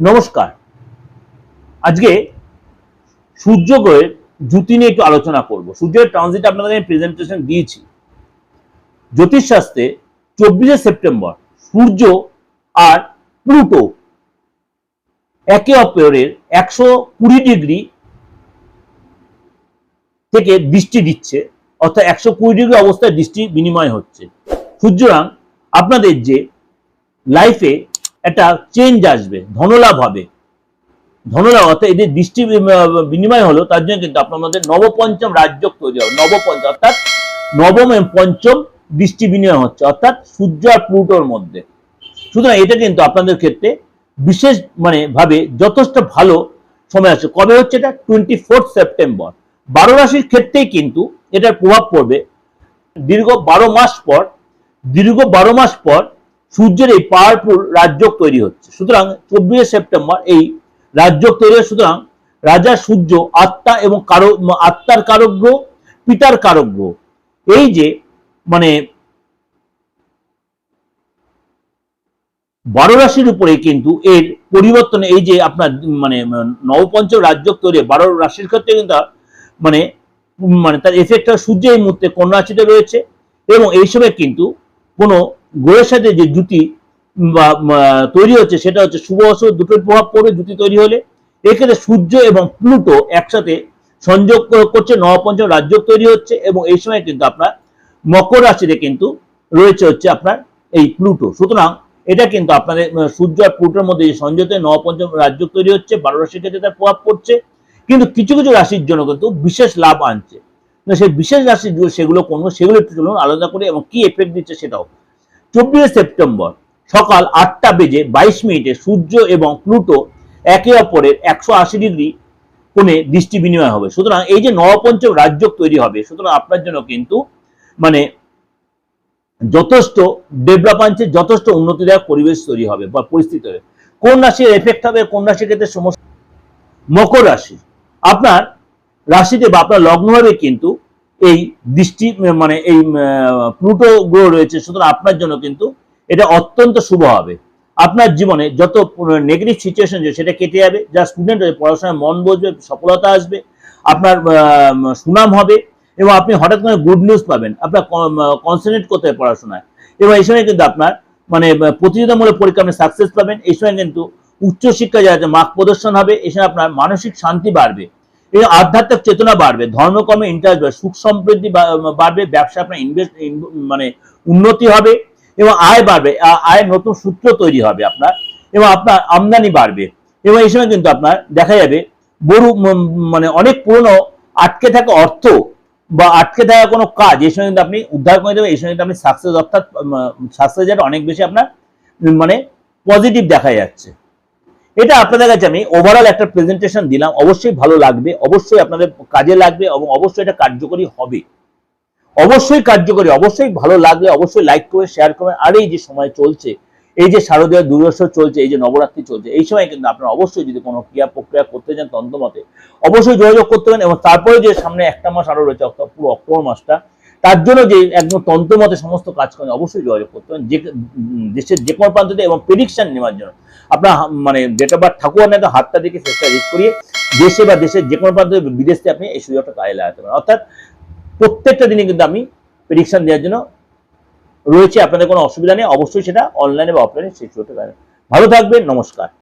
নমস্কার। আজকে সূর্যগ্রহের জ্যোতি নিয়ে একটু আলোচনা করব। সূর্যের ট্রানজিট আপনাদের আমি প্রেজেন্টেশন দিয়েছি। জ্যোতিষশাস্ত্রে চব্বিশে সেপ্টেম্বর সূর্য আর প্লুটো একে অপরের একশো কুড়ি ডিগ্রি থেকে দৃষ্টি দিচ্ছে, অর্থাৎ একশো কুড়ি ডিগ্রি অবস্থায় দৃষ্টি বিনিময় হচ্ছে। সুতরাং আপনাদের যে লাইফে একটা চেঞ্জ আসবে, ধনলাভ হবে। ধনলাভ, অর্থাৎ এদের দৃষ্টি বিনিময় হলো, তার জন্য কিন্তু আপনাদের নবপঞ্চম রাজ্য তৈরি হবে। নবপঞ্চম, অর্থাৎ নবম পঞ্চম দৃষ্টি বিনিময় হচ্ছে, অর্থাৎ সূর্য আর প্লুটোর মধ্যে। সুতরাং এটা কিন্তু আপনাদের ক্ষেত্রে বিশেষ মানে ভাবে যথেষ্ট ভালো সময় আছে। কবে হচ্ছে এটা? টোয়েন্টি ফোর্থ সেপ্টেম্বর বারো রাশির ক্ষেত্রেই কিন্তু এটার প্রভাব পড়বে। দীর্ঘ বারো মাস পর, দীর্ঘ বারো মাস পর সূর্যের এই পাওয়ারফুল রাজযোগ তৈরি হচ্ছে। সুতরাং চব্বিশে সেপ্টেম্বর এই রাজযোগ তৈরি সুতরাং রাজা, সূর্য, আত্মা এবং কারও, আত্মার কারক পিতার কারক এই যে মানে বারো রাশির উপরে কিন্তু এর পরিবর্তনে, এই যে আপনার মানে নবপঞ্চ রাজ্য তৈরি বারো রাশির ক্ষেত্রে কিন্তু মানে মানে তার এফেক্টটা সূর্য এই মুহূর্তে কন্যা রাশিতে রয়েছে এবং এই সময় কিন্তু কোনো গ্রহের সাথে যে জুতি তৈরি হচ্ছে, সেটা হচ্ছে শুভ অশুভ দুটোর প্রভাব পড়বে জুতি তৈরি হলে। এক্ষেত্রে সূর্য এবং প্লুটো একসাথে সংযোগ করছে, নবপঞ্চম রাজ্য তৈরি হচ্ছে এবং এই সময় কিন্তু আপনার মকর রাশিতে কিন্তু রয়েছে হচ্ছে আপনার এই প্লুটো। সুতরাং এটা কিন্তু আপনাদের সূর্য আর প্লুটোর মধ্যে যে নবপঞ্চম রাজ্য তৈরি হচ্ছে, বারো রাশির ক্ষেত্রে তার প্রভাব পড়ছে। কিন্তু কিছু কিছু রাশির জন্য কিন্তু বিশেষ লাভ আনছে। সেই বিশেষ রাশি সেগুলো কোন, সেগুলো একটু চলুন আলাদা করে এবং কি এফেক্ট দিচ্ছে সেটাও। চব্বিশে সেপ্টেম্বর সকাল আটটা বেজে বাইশ মিনিটে সূর্য এবং প্লুটো একে অপরের একশো আশি ডিগ্রি কোণে দৃষ্টি বিনিময় হবে। সুতরাং এই যে নবপঞ্চম রাজ্য তৈরি হবে, সুতরাং আপনার জন্য কিন্তু মানে যথেষ্ট ডেভেলপ আনছে যথেষ্ট উন্নতিদায়ক পরিবেশ তৈরি হবে বা পরিস্থিতি হবে। কোন রাশির এফেক্ট হবে, কোন রাশির ক্ষেত্রে সমস্যা? মকর রাশি। আপনার রাশিতে বা আপনার লগ্ন হবে কিন্তু এই দৃষ্টি মানে এই প্লুটো গ্রহ রয়েছে, সুতরাং আপনার জন্য কিন্তু এটা অত্যন্ত শুভ হবে। আপনার জীবনে যত নেগেটিভ সিচুয়েশন যে সেটা কেটে যাবে। যা স্টুডেন্ট হয়ে পড়াশোনায় মন বসবে, সফলতা আসবে, আপনার সুনাম হবে, এবং আপনি হঠাৎ করে গুড নিউজ পাবেন, আপনার কনসেন্ট্রেট করতে হবে পড়াশোনায়। এবং এই সময় কিন্তু আপনার মানে প্রতিযোগিতামূলক পরীক্ষা আপনি সাকসেস পাবেন। এই সময় কিন্তু উচ্চশিক্ষা যাতে মার্ক প্রদর্শন হবে, এই সময় আপনার মানসিক শান্তি বাড়বে। এবং আধ্যাত্মিক চেতনা বাড়বে ধর্মকর্মে ইন্টারেস্ট বাড়বে, সুখ সমৃদ্ধি বাড়বে, ব্যবসা আপনার ইনভেস্ট মানে উন্নতি হবে এবং আয় বাড়বে আয়ের নতুন সূত্র তৈরি হবে আপনার এবং আপনার আমদানি বাড়বে এবং এই সময় কিন্তু আপনার দেখা যাবে বড় মানে অনেক পুরনো আটকে থাকা অর্থ বা আটকে থাকা কোনো কাজ এই সময় কিন্তু আপনি উদ্ধার করে দেবেন, এই সময় কিন্তু আপনি সাকসেস অর্থাৎ সাকসেস অনেক বেশি আপনার মানে পজিটিভ দেখা যাচ্ছে। এটা আপনাদের কাছে আমি ওভারঅল একটা প্রেজেন্টেশন দিলাম। অবশ্যই ভালো লাগবে, অবশ্যই আপনাদের কাজে লাগবে এবং অবশ্যই এটা কার্যকরী হবে। অবশ্যই কার্যকরী, অবশ্যই ভালো লাগলে অবশ্যই লাইক করে শেয়ার করবেন আর এই যে সময় চলছে, এই যে শারদীয় দুর্গোৎসব চলছে, এই যে নবরাত্রি চলছে, এই সময় কিন্তু আপনারা অবশ্যই যদি কোনো ক্রিয়া প্রক্রিয়া করতে চান তন্ত্রমতে, অবশ্যই যোগাযোগ করতে পারেন এবং তারপরে যে সামনে একটা মাস আরও রয়েছে পুরো অক্টোবর মাসটা, তার জন্য যে একদম তন্ত্রমতে সমস্ত কাজ করেন, অবশ্যই যোগাযোগ করতে পারেন। যে দেশের যে কোনো প্রান্ততে এবং প্রেডিকশন নেওয়ার জন্য। আপনার মানে ডেট অফ বার্থ ঠাকুর একটা হাতটা দেখে সেটা রিড করিয়ে দেশে বা দেশের যে কোনো প্রান্তে বিদেশে আপনি এই সুযোগটা কাজে লাগাতে পারেন। অর্থাৎ প্রত্যেকটা দিনে কিন্তু আমি প্রেডিকশন দেওয়ার জন্য রয়েছে, আপনাদের কোনো অসুবিধা নেই। অবশ্যই সেটা অনলাইনে বা অফলাইনে সেই সুযোগটা ভালো থাকবেন, নমস্কার।